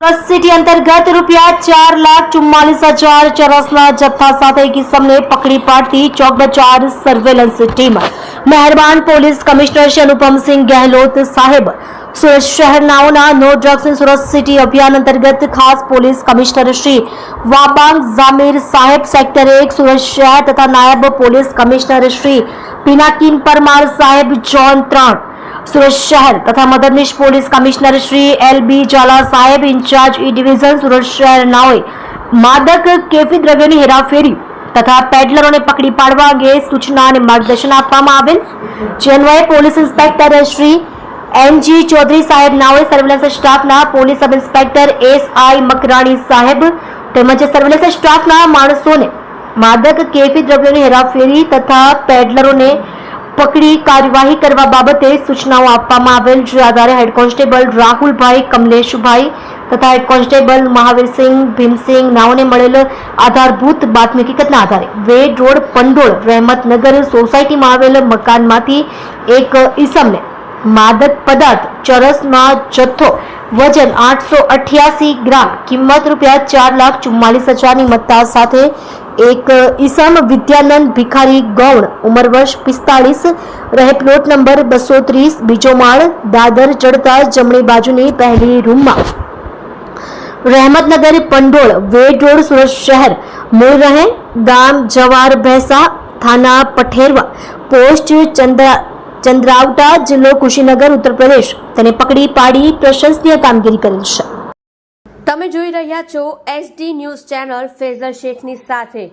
Surat city અંતર્ગત રૂપિયા ચાર લાખ ચુમ્માલીસ હજાર ચરસના જથ્થા સાથે એક ઇસમને પકડી પાડતી ચોક બજાર સર્વેલન્સ ટીમ મહેરબાન પોલીસ કમિશનર શ્રી અનુપમસિંહ ગેહલોત સાહેબ Surat શહેરનાઓના no drugs in Surat city અભિયાન અંતર્ગત ખાસ પોલીસ કમિશનર શ્રી વાબાંગ ઝામીર સાહેબ સેક્ટર એક સુરત શહેર તથા નાયબ પોલીસ કમિશનર શ્રી પિનાકીન પરમાર સાહેબ જોન ત્રણ સુરત શહેર તથા મદદનીશ police commissioner Shri L B Jhala સાહેબ ઇન્ચાર્જ ઈ ડિવિઝન સુરત શહેર નાઓએ માદક કેફી દ્રવ્યોની હેરાફેરી તથા પેડલરોને પકડી પાડવા અંગે સૂચના અને માર્ગદર્શન આપવામાં આવેલ. જે police inspector Shri NG Chaudhary સાહેબ નાઓએ સર્વેલન્સ સ્ટાફના police sub inspector S I Makrani સાહેબ તેમજ સર્વેલન્સ સ્ટાફના માણસોને માદક કેફી દ્રવ્યોની હેરાફેરી તથા પેડલરોને પકડી કાર્યવાહી કરવા બાબતે સૂચનાઓ આપવામાં આવેલ. જે આધારે હેડ કોન્સ્ટેબલ રાહુલભાઈ, કમલેશભાઈ તથા હેડ કોન્સ્ટેબલ મહાવીરસિંહ ભીમસિંહ નાઓને મળેલ આધારભૂત બાતમી હકીકતના આધારે. વેડ રોડ, પંડોળ, રહેમતનગર સોસાયટીમાં આવેલ મકાનમાંથી એક ઈસમને માદક પદાર્થ ચરસમાં જથ્થો વજન આઠસો અઠ્યાસી ગ્રામ કિંમત રૂપિયા ચાર લાખ ચુમ્માલીસ હજારની મત્તા સાથે એક ઈસમ વિદ્યાનંદ ભિખારી ગૌણ ઉંમર વર્ષ પિસ્તાળીસ રહે પ્લોટ નંબર બસો ત્રીસ બીજો માળ દાદર ચડતા જમણી બાજુની પહેલી રૂમમાં રહેમતનગર પંડોળ વેડ રોડ સુરત શહેર મૂળ રહે ગામ જવાર ભેસા થાના પઠેરવા પોસ્ટ ચંદ્રા ચંદ્રાવટા જિલ્લો કુશીનગર ઉત્તર પ્રદેશ તેને પકડી પાડી પ્રશંસનીય કામગીરી કરેલ છે. તમે જોઈ રહ્યા છો એસડી ન્યૂઝ ચેનલ ફેઝર શેખની સાથે.